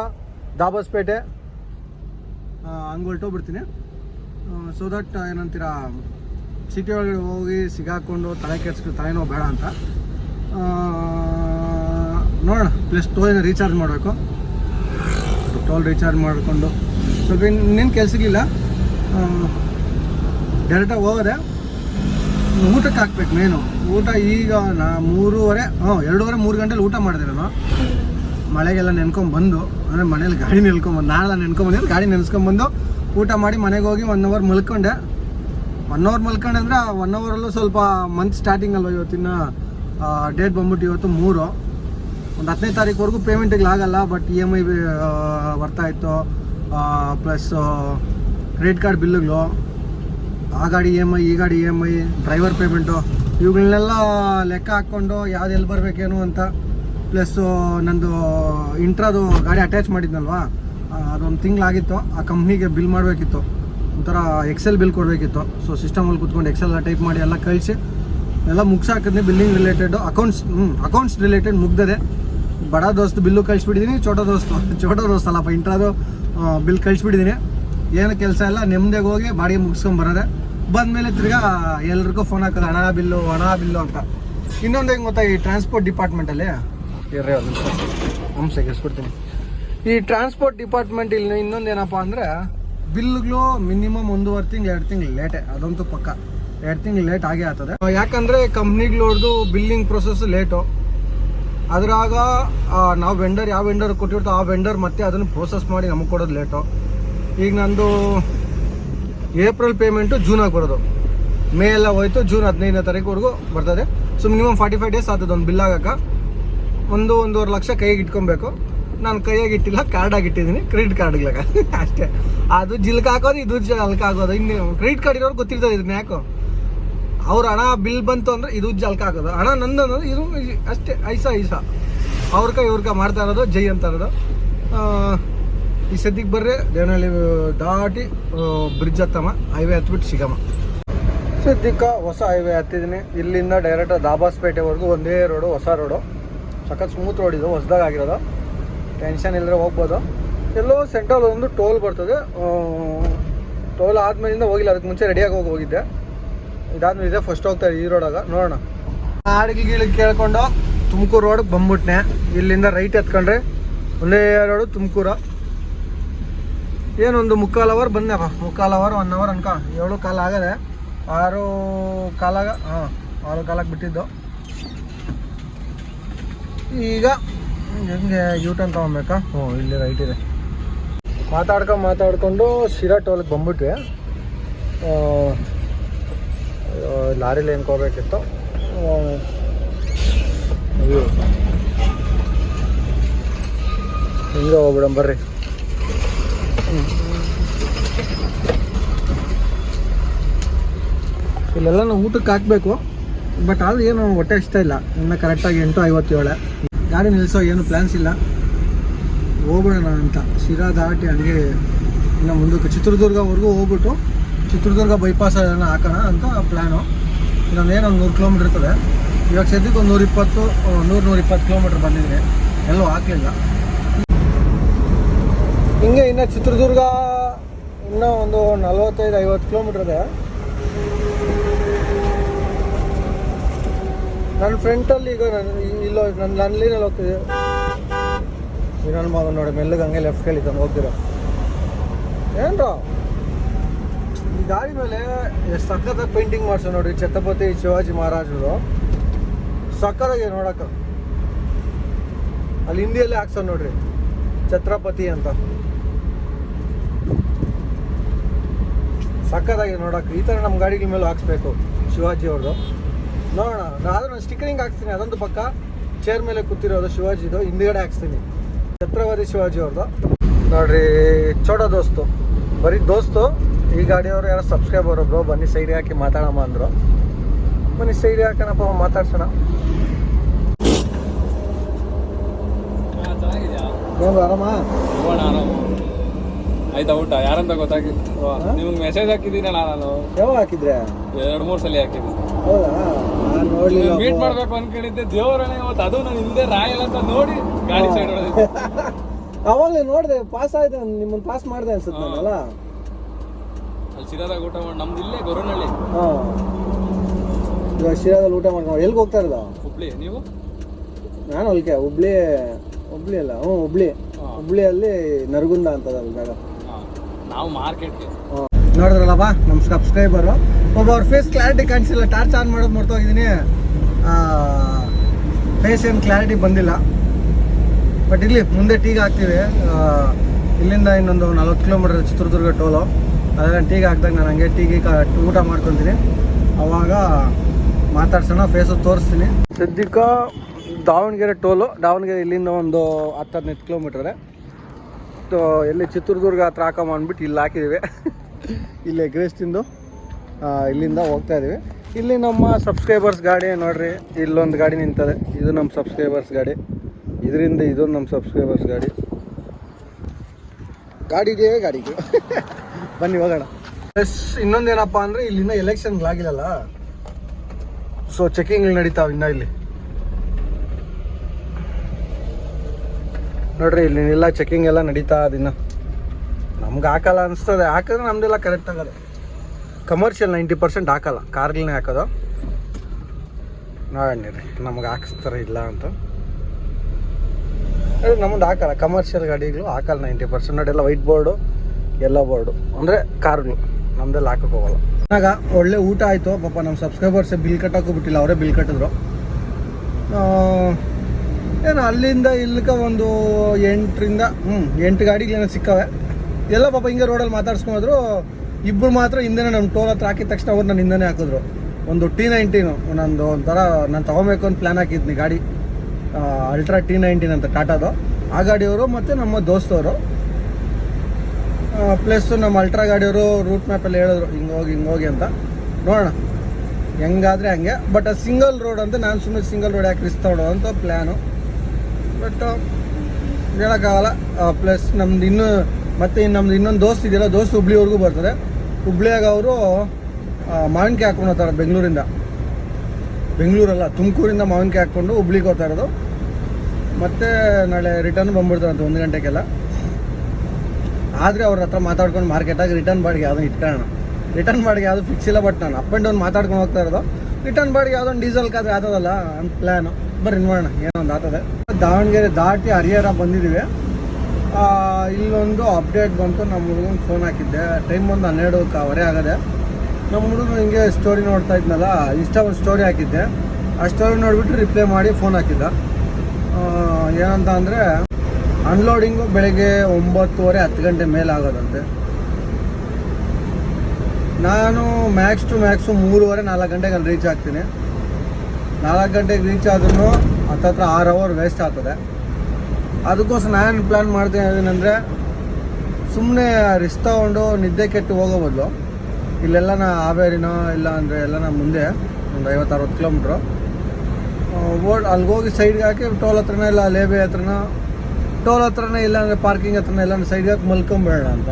ದಾಬಸ್ಪೇಟೆ. ಹಂಗೆ ಹೊರಟೋಗ್ಬಿಡ್ತೀನಿ. ಸೊ ದಟ್ ಏನಂತೀರ ಸಿಟಿ ಒಳಗಡೆ ಹೋಗಿ ಸಿಗಾಕೊಂಡು ತಲೆ ಕೆಡ್ಸ್ಕೊಂಡು ತಲೆನೋವು ಬೇಡ ಅಂತ. ನೋಡೋಣ ಪ್ಲಸ್ ಟೋಲ್ನ ರೀಚಾರ್ಜ್ ಮಾಡಬೇಕು. ಟೋಲ್ ರೀಚಾರ್ಜ್ ಮಾಡಿಕೊಂಡು. ಸ್ವಲ್ಪ ಇನ್ನೇನು ಕೆಲಸಕ್ಕಿಲ್ಲ ಡೈರೆಕ್ಟಾಗಿ ಹೋಗೋದೆ. ಊಟಕ್ಕೆ ಹಾಕ್ಬೇಕು ಮೇನು ಊಟ ಈಗ ನಾ ಮೂರುವರೆ ಹ್ಞೂ ಎರಡೂವರೆ ಮೂರು ಗಂಟೆಲಿ ಊಟ ಮಾಡಿದೆ ನಾನು. ಮಳೆಗೆಲ್ಲ ನೆನ್ಕೊಂಬಂದು ಅಂದರೆ ಮನೇಲಿ ಗಾಡಿ ನೆನ್ಕೊಂಬಂದು ನಾಳೆಲ್ಲ ನೆನ್ಕೊಂಬಂದಿದ್ದು ಗಾಡಿ ನೆನೆಸ್ಕೊಂಬಂದು ಊಟ ಮಾಡಿ ಮನೆಗೆ ಹೋಗಿ ಒನ್ ಅವರ್ ಮಲ್ಕೊಂಡೆ. ಒನ್ ಅವರ್ ಮಲ್ಕೊಂಡೆ ಅಂದರೆ ಒನ್ ಅವರಲ್ಲೂ ಸ್ವಲ್ಪ ಮಂತ್ ಸ್ಟಾರ್ಟಿಂಗ್ ಅಲ್ವ ಇವತ್ತಿನ ಡೇಟ್ ಬಂದ್ಬಿಟ್ಟು ಇವತ್ತು ಮೂರು. ಒಂದು ಹತ್ತನೇ ತಾರೀಕುವರೆಗೂ ಪೇಮೆಂಟಿಗೆ ಆಗಲ್ಲ ಬಟ್ ಇ ಎಂ ಐ ಬರ್ತಾ ಇತ್ತು. ಪ್ಲಸ್ ಕ್ರೆಡಿಟ್ ಕಾರ್ಡ್ ಬಿಲ್ಲುಗಳು. ಆ ಗಾಡಿ ಇ ಎಂ ಐ ಈ ಗಾಡಿ E M I driver payment ಇವುಗಳನ್ನೆಲ್ಲ ಲೆಕ್ಕ ಹಾಕ್ಕೊಂಡು ಯಾವ್ದು ಎಲ್ಲಿ ಬರಬೇಕೇನು ಅಂತ ಪ್ಲಸ್ಸು ನಂದು ಇಂಟ್ರಾದು ಗಾಡಿ ಅಟ್ಯಾಚ್ ಮಾಡಿದ್ನಲ್ವಾ ಅದೊಂದು ತಿಂಗಳಾಗಿತ್ತು. ಆ ಕಂಪ್ನಿಗೆ ಬಿಲ್ ಮಾಡಬೇಕಿತ್ತು. ಒಂಥರ ಎಕ್ಸೆಲ್ ಬಿಲ್ ಕೊಡಬೇಕಿತ್ತು. ಸೊ ಸಿಸ್ಟಮಲ್ಲಿ ಕುತ್ಕೊಂಡು ಎಕ್ಸೆಲ್ ಟೈಪ್ ಮಾಡಿ ಎಲ್ಲ ಕಳಿಸಿ, ಎಲ್ಲ ಮುಗ್ಸಾಕಿದ್ನಿ billing related accounts accounts related ಮುಗ್ದದೆ. ಬಡ ದೋಸ್ತು ಬಿಲ್ಲು ಕಳಿಸ್ಬಿಟ್ಟಿದ್ದೀನಿ ಚೋಟ ದೋಸ್ತು ಚೋಟ ದೋಸ್ತ್ ಅಲ್ಲಪ್ಪ, ಇಂಟ್ರಾದು ಬಿಲ್ ಕಳಿಸ್ಬಿಟ್ಟಿದ್ದೀನಿ ಏನು ಕೆಲಸ ಇಲ್ಲ ನೆಮ್ಮದಿಗೆ ಹೋಗಿ ಬಾಡಿಗೆ ಮುಗಿಸ್ಕೊಂಡು ಬರೋದೆ. ಬಂದಮೇಲೆ ತಿರ್ಗಾ ಎಲ್ರಿಗೂ ಫೋನ್ ಹಾಕೋದು, ಹಣ ಬಿಲ್ಲು ಹಣ ಬಿಲ್ಲು ಅಂತ. ಇನ್ನೊಂದು ಹೆಂಗೆ ಗೊತ್ತಾ, ಈ ಟ್ರಾನ್ಸ್ಪೋರ್ಟ್ ಡಿಪಾರ್ಟ್ಮೆಂಟಲ್ಲಿ ಇರ್ರಿ ಒಂದು ಎಸ್ಬಿಡ್ತೀನಿ ಈ ಟ್ರಾನ್ಸ್ಪೋರ್ಟ್ ಡಿಪಾರ್ಟ್ಮೆಂಟ್ ಇಲ್ಲಿ ಇನ್ನೊಂದು ಏನಪ್ಪ ಅಂದರೆ ಬಿಲ್ಗಳು ಮಿನಿಮಮ್ ಒಂದೂವರೆ ತಿಂಗಳು, ಎರಡು ತಿಂಗಳು ಲೇಟೆ ಅದಂತೂ ಪಕ್ಕ. ಎರಡು ತಿಂಗಳು ಲೇಟ್ ಆಗೇ ಆಗ್ತದೆ. ಯಾಕಂದರೆ ಕಂಪ್ನಿಗಳವ್ರದ್ದು ಬಿಲ್ಲಿಂಗ್ ಪ್ರೊಸೆಸ್ ಲೇಟು ಅದ್ರಾಗ ನಾವು ವೆಂಡರ್ ಯಾವ ವೆಂಡರ್ ಕೊಟ್ಟಿರ್ತೋ ಆ ವೆಂಡರ್ ಮತ್ತೆ ಅದನ್ನು ಪ್ರೋಸೆಸ್ ಮಾಡಿ ನಮಗೆ ಕೊಡೋದು ಲೇಟು ಈಗ ನಂದು ಏಪ್ರಿಲ್ ಪೇಮೆಂಟು ಜೂನಾಗ ಬರೋದು. ಮೇ ಎಲ್ಲ ಹೋಯ್ತು ಜೂನ್ ಹದಿನೈದನೇ ತಾರೀಕುವರೆಗೂ ಬರ್ತದೆ. So minimum forty five days ಆಗ್ತದೆ ಒಂದು ಬಿಲ್ ಆಗಕ್ಕೆ. ಒಂದು ಒಂದೂವರೆ ಲಕ್ಷ ಕೈಗೆ ಇಟ್ಕೊಬೇಕು. ನಾನು ಕೈಯಾಗಿ ಇಟ್ಟಿಲ್ಲ ಕಾರ್ಡಾಗಿ ಇಟ್ಟಿದ್ದೀನಿ ಕ್ರೆಡಿಟ್ ಕಾರ್ಡ್ಗಳಾಗ ಅಷ್ಟೇ. ಅದು ಜಿಲ್ಕ ಹಾಕೋದು, ಇದು ಜಲ್ಕ ಹಾಕೋದು. ಇನ್ನು ಕ್ರೆಡಿಟ್ ಕಾರ್ಡ್ ಇರೋರು ಗೊತ್ತಿರ್ತದೆ ಇದನ್ನ ಯಾಕೋ. ಅವ್ರ ಹಣ ಬಿಲ್ ಬಂತು ಅಂದರೆ ಇದು ಜಲ್ಕ ಹಾಕೋದು. ಹಣ ನಂದು ಅನ್ನೋದು ಇದು ಅಷ್ಟೇ, ಐಸ ಐಸ. ಅವ್ರಕ ಇವ್ರಕ ಮಾಡ್ತಾ ಇರೋದು, ಜೈ ಅಂತ ಇರೋದು. ಈ ಸದ್ಯಕ್ಕೆ ಬರ್ರಿ, ದೇವನಹಳ್ಳಿ ದಾಟಿ ಬ್ರಿಡ್ಜ್ ಹತ್ತಮ್ಮ, ಹೈವೇ ಹತ್ಬಿಟ್ಟು ಸಿಗಮ್ಮ. ಸದ್ಯಕ್ಕೆ ಹೊಸ ಹೈವೇ ಹತ್ತಿದ್ದೀನಿ ಇಲ್ಲಿಂದ ಡೈರೆಕ್ಟ್ ದಾಬಾಸ್ಪೇಟೆವರೆಗೂ ಒಂದೇ ರೋಡು ಹೊಸ ರೋಡು ಸಖತ್ ಸ್ಮೂತ್ ರೋಡ್ ಇದು ಆಗಿರೋದು. ಟೆನ್ಷನ್ ಇಲ್ಲದೆ ಹೋಗ್ಬೋದು. ಎಲ್ಲೋ ಸೆಂಟ್ರಲ್ ಒಂದು ಟೋಲ್ ಬರ್ತದೆ. ಟೋಲ್ ಆದ್ಮೇಲಿಂದ ಹೋಗಿಲ್ಲ, ಅದಕ್ಕೆ ಮುಂಚೆ ರೆಡಿಯಾಗಿ ಹೋಗಿ ಹೋಗಿದ್ದೆ. ಇದಾದ್ಮೇಲೆ ಇದೆ ಫಸ್ಟ್ ಹೋಗ್ತಾ ಈ ರೋಡಾಗ ನೋಡೋಣ. ಹಾಡಿಗೆ ಗೀಳಿಗೆ ಕೇಳ್ಕೊಂಡು ತುಮಕೂರು ರೋಡ್ಗೆ ಬಂದ್ಬಿಟ್ನೆ. ಇಲ್ಲಿಂದ ರೈಟ್ ಎತ್ಕೊಂಡ್ರೆ ಒಂದೇ ರೋಡು ತುಮಕೂರು. ಏನೊಂದು ಮುಕ್ಕಾಲು ಅವರ್ ಬಂದೆಪ್ಪ ಮುಕ್ಕಾಲು ಅವರ್ ಒನ್ ಅವರ್ ಅನ್ಕ. ಏಳು ಕಾಲ ಆಗದೆ. ಆರು ಕಾಲಾಗ ಹಾಂ, ಆರು ಕಾಲಕ್ಕೆ ಬಿಟ್ಟಿದ್ದು. ಈಗ ಹೆಂಗೆ ಯೂ ಟರ್ನ್ ತೊಗೊಬೇಕಾ? ಹ್ಞೂ ಇಲ್ಲಿ ರೈಟ್ ಇದೆ. ಮಾತಾಡ್ಕೊಂಡು ಮಾತಾಡ್ಕೊಂಡು ಶಿರಾ ಟೋಲ್ಗೆ ಬಂದ್ಬಿಟ್ವಿ. ಲಾರಿಲಿ ಏನು ಹೋಗ್ಬೇಕಿತ್ತು ಅಯ್ಯೋ. ಹಿಂಗೆ ಹೋಗ್ಬಿಡಮ್ ಬರ್ರಿ. ಇಲ್ಲೆಲ್ಲ ನಾವು ಊಟಕ್ಕೆ ಹಾಕಬೇಕು. ಬಟ್ ಆದ್ರೆ ಏನು ಹೊಟ್ಟೆ ಇಷ್ಟ ಇಲ್ಲ. ಇನ್ನು ಕರೆಕ್ಟಾಗಿ ಎಂಟು ಐವತ್ತೇಳೆ. ಗಾಡಿ ನಿಲ್ಲಿಸೋ ಏನು ಪ್ಲ್ಯಾನ್ಸ್ ಇಲ್ಲ. ಹೋಗ್ಬಿಡೋಣ ಅಂತ. ಶಿರಾ ದಾಟಿ ಹಂಗೆ ಇನ್ನು ಮುಂದಕ್ಕೆ ಚಿತ್ರದುರ್ಗವರೆಗೂ ಹೋಗ್ಬಿಟ್ಟು ಚಿತ್ರದುರ್ಗ ಬೈಪಾಸ್ ಅದನ್ನು ಹಾಕೋಣ ಅಂತ ಪ್ಲ್ಯಾನು ಇನ್ನೊಂದು ಏನೋ ಒಂದು ನೂರು ಕಿಲೋಮೀಟ್ರ್ ಇರ್ತದೆ. ಇವಾಗ ಸದ್ಯಕ್ಕೆ ಒಂದು ನೂರಿಪ್ಪತ್ತು ನೂರು ನೂರಿಪ್ಪತ್ತು ಕಿಲೋಮೀಟ್ರ್ ಬಂದಿದ್ದೀನಿ ಎಲ್ಲೂ ಹಾಕಲಿಲ್ಲ. ಹಿಂಗೆ ಇನ್ನು ಚಿತ್ರದುರ್ಗ ಇನ್ನೂ ಒಂದು ನಲ್ವತ್ತೈದು ಐವತ್ತು ಕಿಲೋಮೀಟ್ರ್ ಇದೆ. ನನ್ನ ಫ್ರಂಟಲ್ಲಿ ಈಗ ನನ್ನ ಇಲ್ಲ ನನ್ನ ನನ್ನ ಲೈನಲ್ಲಿ ಹೋಗ್ತಿದೆ ಇನ್ನೊಂದು ಮಗ ನೋಡಿ, ಮೆಲ್ಲಗೆ ಹಂಗೆ ಲೆಫ್ಟ್ ಕೇಳಿದ್ದಾನೆ, ಹೋಗ್ತಿರೋ? ಏನ್ರೋ? ಈ ಗಾಡಿ ಮೇಲೆ ಸಖತ್ತಾಗಿ ಪೇಂಟಿಂಗ್ ಮಾಡ್ಸೋ ನೋಡಿ ಛತ್ರಪತಿ ಶಿವಾಜಿ ಮಹಾರಾಜರು. ಸಖತ್ತಾಗಿ ನೋಡೋಕೆ ಅಲ್ಲಿ ಹಿಂದಿಯಲ್ಲೇ ಹಾಕ್ಸೋ ನೋಡ್ರಿ, ಛತ್ರಪತಿ ಅಂತ. ಸಖತ್ತಾಗಿ ನೋಡಕ್ಕೆ. ಈ ಥರ ನಮ್ಮ ಗಾಡಿಗಳ ಮೇಲೆ ಹಾಕ್ಸ್ಬೇಕು ಶಿವಾಜಿ ಅವ್ರದ್ದು ನೋಡೋಣ. ಆದ್ರೆ ನಾನು ಸ್ಟಿಕರಿಂಗ್ ಹಾಕ್ತೀನಿ. ಅದೊಂದು ಪಕ್ಕ ಚೇರ್ ಮೇಲೆ ಕೂತಿರೋದು ಶಿವಾಜಿದು. ಹಿಂದ್ಗಡೆ ಹಾಕ್ಸ್ತೀನಿ. ಛತ್ರವಾದಿ ಶಿವಾಜಿ ಅವ್ರದ್ದು ನೋಡ್ರಿ ಚೋಟ ದೋಸ್ತು. ಬರೀ ದೋಸ್ತು. ಈ ಗಾಡಿಯವರು ಯಾರೋ ಸಬ್ಸ್ಕ್ರೈಬರ್ ಒಬ್ರು ಬನ್ನಿ ಸೈಡ್ ಹಾಕಿ ಮಾತಾಡಮ್ಮ ಅಂದರು. ಬನ್ನಿ ಸೈಡ್ ಹಾಕೋಣಪ್ಪ ಮಾತಾಡ್ಸೋಣ. ಏನು ಆರಾಮ? ಹೋಗೋಣ ಆರಾಮ. ಆಯ್ತಾ ಊಟ? ಯಾರಂತ ಗೊತ್ತಾಗಿತ್ತು ನಿಮ್ಗೆ ಮೆಸೇಜ್ ಹಾಕಿದ್ದೀನಲ್ಲ ನಾನು. ಯಾವಾಗ ಹಾಕಿದ್ರೆ? ಎರಡು ಮೂರು ಸಲ ಹಾಕಿದ್ದೀನಿ. ಹೌದಾ? ಮೀಟ್ ಮಾಡ್ಬೇಕು ಅನ್ಕೊಂಡಿದ್ದೆ ದೇವರಣ್ಣ ಇವತ್ತು ಅದು ನಾನು ಹಿಂದೆ ರಾಯಲ್ ಅಂತ ನೋಡಿ ಗಾಡಿ ಸೈಡ್ ಹೊಡೆದಿದ್ದೆ ಅವಾಗಲೇ ನೋಡಿದೆ ಪಾಸ್ ಆಯ್ತು ನಿಮ್ಮನ್ನ ಪಾಸ್ ಮಾಡಿದೆ ಅನ್ಸುತ್ತೆ ನಾನಲ್ಲ ಅಲ್ಲಿ ಶಿರಾದಾಗ ಊಟ ಮಾಡಿ ನಮ್ದು ಇಲ್ಲೇ ಗೊರನಹಳ್ಳಿ ಹಾಂ. ಇವಾಗ ಶಿರಾದಲ್ಲಿ ಊಟ ಮಾಡ್ಕೊಂಡು ಎಲ್ಲಿಗೆ ಹೋಗ್ತಾ ಇರೋದು? ಹುಬ್ಳಿ ನೀವು? ನಾನು ಅಲ್ಕೆ ಹುಬ್ಳಿ ಹುಬ್ಳಿ ಅಲ್ಲ ಹ್ಞೂ ಹುಬ್ಳಿ. ಹುಬ್ಳಿಯಲ್ಲಿ ನರಗುಂದ ಅಂತದಲ್ಲ ಜಾಗ ನಾವು ಮಾರ್ಕೆಟ್ಗೆ. ನೋಡಿದ್ರಲ್ಲಪ್ಪ, ನಮ್ಮ ಸಬ್ಸ್ಕ್ರೈಬರು ಒಬ್ಬ ಅವ್ರ ಫೇಸ್ ಕ್ಲಾರಿಟಿ ಕಾಣಿಸಿಲ್ಲ ಟಾರ್ಚ್ ಆನ್ ಮಾಡೋದು ಮರ್ತೋಗಿದ್ದೀನಿ. ಫೇಸ್ ಏನು ಕ್ಲಾರಿಟಿ ಬಂದಿಲ್ಲ. ಬಟ್ ಇಲ್ಲಿ ಮುಂದೆ ಟೀಗೆ ಹಾಕ್ತೀವಿ. ಇಲ್ಲಿಂದ ಇನ್ನೊಂದು ನಲ್ವತ್ತು ಕಿಲೋಮೀಟರ್ ಚಿತ್ರದುರ್ಗ ಟೋಲು ಅದೆಲ್ಲ ಟೀಗೆ ಹಾಕ್ದಾಗ ನಾನು ಹಂಗೆ ಟೀಗೆ ಊಟ ಮಾಡ್ಕೊತೀನಿ. ಅವಾಗ ಮಾತಾಡ್ಸೋಣ ಫೇಸು ತೋರಿಸ್ತೀನಿ. ಸದ್ಯಕ್ಕೆ ದಾವಣಗೆರೆ ಟೋಲು ದಾವಣಗೆರೆ ಇಲ್ಲಿಂದ ಒಂದು ಹತ್ತು ಹದಿನೈದು ಕಿಲೋಮೀಟ್ರೆ ಎಲ್ಲಿ ಚಿತ್ರದುರ್ಗ ಹತ್ರ ಹಾಕೊಂಬ ಅಂದ್ಬಿಟ್ಟು ಇಲ್ಲಿ ಹಾಕಿದ್ದೀವಿ. ಇಲ್ಲಿ ಎಗ್ರೆಸ್ ತಿಂದು ಇಲ್ಲಿಂದ ಹೋಗ್ತಾ ಇದೀವಿ. ಇಲ್ಲಿ ನಮ್ಮ ಸಬ್ಸ್ಕ್ರೈಬರ್ಸ್ ಗಾಡಿ ನೋಡ್ರಿ, ಇಲ್ಲೊಂದು ಗಾಡಿ ನಿಂತದೆ. ಇದು ನಮ್ಮ ಸಬ್ಸ್ಕ್ರೈಬರ್ಸ್ ಗಾಡಿ. ಇದರಿಂದ ಇದು ನಮ್ಮ ಸಬ್ಸ್ಕ್ರೈಬರ್ಸ್ ಗಾಡಿ. ಗಾಡಿ ಇದೆಯೇ ಗಾಡಿಗೆ. ಬನ್ನಿ, ಹೋಗೋಣ. ಪ್ಲಸ್ ಇನ್ನೊಂದೇನಪ್ಪ ಅಂದರೆ ಇಲ್ಲಿಂದ ಎಲೆಕ್ಷನ್ಗಳಾಗಿಲ್ಲಲ್ಲ ಸೊ ಚೆಕಿಂಗ್ ನಡೀತಾವೆ ಇನ್ನ ಇಲ್ಲಿ. ನೋಡ್ರಿ ಇಲ್ಲಿ ಎಲ್ಲ ಚೆಕಿಂಗ್ ಎಲ್ಲ ನಡೀತಾ ಅದಿನ್ನ. ನಮ್ಗೆ ಹಾಕಲ್ಲ ಅನಿಸ್ತದೆ. ಹಾಕಿದ್ರೆ ನಮ್ದೆಲ್ಲ ಕರೆಕ್ಟ್ ಆಗೋದು. ಕಮರ್ಷಿಯಲ್ ನೈಂಟಿ ಪರ್ಸೆಂಟ್ ಹಾಕಲ್ಲ. ಕಾರ್ಗಳನ್ನೇ ಹಾಕೋದು. ನೋಡೋಣ ರೀ ನಮ್ಗೆ ಹಾಕಿಸ್ತಾರೆ ಇಲ್ಲ ಅಂತ. ನಮ್ದು ಹಾಕಲ್ಲ. ಕಮರ್ಷಿಯಲ್ ಗಾಡಿಗಳು ಹಾಕಲ್ಲ ನೈಂಟಿ ಪರ್ಸೆಂಟ್ ನೋಡಿ, ಎಲ್ಲ ವೈಟ್ ಬೋರ್ಡು ಎಲ್ಲೋ ಬೋರ್ಡು ಅಂದರೆ ಕಾರ್ಗಳು ನಮ್ದೆಲ್ಲ ಹಾಕಕ್ಕೆ ಹೋಗಲ್ಲ. ಆಗ ಒಳ್ಳೆ ಊಟ ಆಯಿತು. ಪಾಪ ನಮ್ಮ ಸಬ್ಸ್ಕ್ರೈಬರ್ಸ್ ಬಿಲ್ ಕಟ್ಟೋಕ್ಕೂ ಬಿಟ್ಟಿಲ್ಲ. ಅವರೇ ಬಿಲ್ ಕಟ್ಟಿದ್ರು. ಏನು ಅಲ್ಲಿಂದ ಇಲ್ಲಿಗೆ ಒಂದು ಎಂಟರಿಂದ ಹ್ಞೂ ಎಂಟು ಗಾಡಿಗಳೇನೋ ಸಿಕ್ಕವೆ. ಎಲ್ಲ ಪಾಪ ಹಿಂಗೆ ರೋಡಲ್ಲಿ ಮಾತಾಡ್ಸ್ಕೊಂಡ್ರು. ಇಬ್ಬರು ಮಾತ್ರ ಹಿಂದೆನೇ ನಮ್ಮ ಟೋಲ್ ಹತ್ರ ಹಾಕಿದ ತಕ್ಷಣ ಅವ್ರು ನನ್ನ ಹಿಂದೆನೇ ಹಾಕಿದ್ರು. ಒಂದು ಟಿ ನೈನ್ಟೀನು ನಂದು ಒಂಥರ ನಾನು ತೊಗೊಬೇಕು ಅಂತ ಪ್ಲ್ಯಾನ್ ಹಾಕಿದ್ನಿ ಗಾಡಿ. ಅಲ್ಟ್ರಾ ಟಿ ನೈನ್ಟೀನ್ ಅಂತ ಟಾಟಾದು ಆ ಗಾಡಿಯವರು ಮತ್ತು ನಮ್ಮ ದೋಸ್ತವರು. ಪ್ಲಸ್ ನಮ್ಮ ಅಲ್ಟ್ರಾ ಗಾಡಿಯವರು ರೂಟ್ ಮ್ಯಾಪಲ್ಲಿ ಹೇಳಿದ್ರು, ಹಿಂಗೆ ಹೋಗಿ ಹಿಂಗೆ ಹೋಗಿ ಅಂತ. ನೋಡೋಣ. ಹೆಂಗಾದರೆ ಹಂಗೆ. ಬಟ್ ಸಿಂಗಲ್ ರೋಡ್ ಅಂತ ನಾನು ಸುಮ್ಮನೆ ಸಿಂಗಲ್ ರೋಡ್ ಯಾಕೆ ರಿಸ್ಕ್ ಅಂತ ಪ್ಲ್ಯಾನು ಬಟ್ ಹೇಳೋಕ್ಕಾಗಲ್ಲ. ಪ್ಲಸ್ ನಮ್ದು ಇನ್ನೂ ಮತ್ತೆ ನಮ್ದು ಇನ್ನೊಂದು ದೋಸ್ತ್ ಇದೆಯಲ್ಲ, ದೋಸ್ತ್ ಹುಬ್ಳಿವರೆಗೂ ಬರ್ತದೆ. ಹುಬ್ಳಿಯಾಗ ಅವರು ಮಾವಿನಕಾಯಿ ಹಾಕೊಂಡು ಹೋಗ್ತಾರೆ ಬೆಂಗಳೂರಿಂದ. ಬೆಂಗಳೂರಲ್ಲ, ತುಮಕೂರಿಂದ ಮಾವಿನಕಾಯಿ ಹಾಕ್ಕೊಂಡು ಹುಬ್ಳಿಗೆ ಹೋಗ್ತಾ ಇರೋದು. ಮತ್ತೆ ನಾಳೆ ರಿಟರ್ನ್ ಬಂದ್ಬಿಡ್ತಾರಂತೆ ಒಂದು ಗಂಟೆಗೆಲ್ಲ. ಆದರೆ ಅವ್ರ ಹತ್ರ ಮಾತಾಡ್ಕೊಂಡು ಮಾರ್ಕೆಟಾಗಿ ರಿಟರ್ನ್ ಬಾಡಿಗೆ ಯಾವುದೋ ಇಟ್ಕೊಳ್ಳೋಣ. ರಿಟರ್ನ್ ಬಾಡಿಗೆ ಯಾವುದು ಫಿಕ್ಸ್ ಇಲ್ಲ ಬಟ್ ನಾನು ಅಪ್ ಆ್ಯಂಡ್ ಡೌನ್ ಮಾತಾಡ್ಕೊಂಡು ಹೋಗ್ತಾ ಇರೋದು. ರಿಟರ್ನ್ ಬಾಡಿಗೆ ಯಾವುದೊಂದು ಡೀಸೆಲ್ ಕಾದ್ರೆ ಆಗ್ತದಲ್ಲ ಅಂತ ಪ್ಲ್ಯಾನು ಬರ್ರಿ, ನೋಡೋಣ, ಏನೋ ಒಂದು ಆತದೆ. ದಾವಣಗೆರೆ ದಾಟಿ ಹರಿಹರ ಬಂದಿದ್ದೀವಿ. ಇಲ್ಲೊಂದು ಅಪ್ಡೇಟ್ ಬಂತು. ನಮ್ಮ ಹುಡುಗನ ಫೋನ್ ಹಾಕಿದ್ದೆ. ಟೈಮ್ ಒಂದು ಹನ್ನೆರಡು ಕಾವರೆ ಆಗದೆ. ನಮ್ಮ ಹುಡುಗನು ಹಿಂಗೆ ಸ್ಟೋರಿ ನೋಡ್ತಾ ಇದ್ನಲ್ಲ ಇಷ್ಟ ಒಂದು ಸ್ಟೋರಿ ಹಾಕಿದ್ದೆ. ಆ ಸ್ಟೋರಿ ನೋಡಿಬಿಟ್ಟು ರಿಪ್ಲೈ ಮಾಡಿ ಫೋನ್ ಹಾಕಿದ್ದ. ಏನಂತ ಅಂದರೆ ಅನ್ಲೋಡಿಂಗು ಬೆಳಗ್ಗೆ ಒಂಬತ್ತುವರೆ ಹತ್ತು ಗಂಟೆ ಮೇಲೆ ಆಗೋದಂತೆ. ನಾನು ಮ್ಯಾಕ್ಸ್ ಟು ಮ್ಯಾಕ್ಸು ಮೂರುವರೆ, ನಾಲ್ಕು ಗಂಟೆಗೆ ಅಲ್ಲಿ ರೀಚ್ ಆಗ್ತೀನಿ. ನಾಲ್ಕು ಗಂಟೆಗೆ ರೀಚ್ ಆದ್ರೂ ಹತ್ತತ್ರ ಆರು ಅವರ್ ವೇಸ್ಟ್ ಆಗ್ತದೆ. ಅದಕ್ಕೋಸ್ಕರ ನಾನು ಪ್ಲ್ಯಾನ್ ಮಾಡ್ತೀನಿ ಏನಂದರೆ ಸುಮ್ಮನೆ ರಿಸ್ಕ್ ತಗೊಂಡು ನಿದ್ದೆ ಕೆಟ್ಟು ಹೋಗೋ ಬದಲು. ಇಲ್ಲೆಲ್ಲ ನಾ ಹಾವೇರಿನೋ ಇಲ್ಲ ಅಂದರೆ ಎಲ್ಲ ನಾ ಮುಂದೆ, ಒಂದು ಐವತ್ತು ಅರವತ್ತು ಕಿಲೋಮೀಟ್ರು ಓಡ್ ಅಲ್ಲಿಗೆ ಹೋಗಿ ಸೈಡ್ಗೆ ಹಾಕಿ ಟೋಲ್ ಹತ್ರನೇ ಇಲ್ಲ ಲೇಬೆ ಹತ್ರನ ಟೋಲ್ ಹತ್ರನೇ ಇಲ್ಲ ಅಂದರೆ ಪಾರ್ಕಿಂಗ್ ಹತ್ರನೇ ಇಲ್ಲ ಸೈಡ್ಗೆ ಹಾಕಿ ಮಲ್ಕೊಂಬೇಡ ಅಂತ.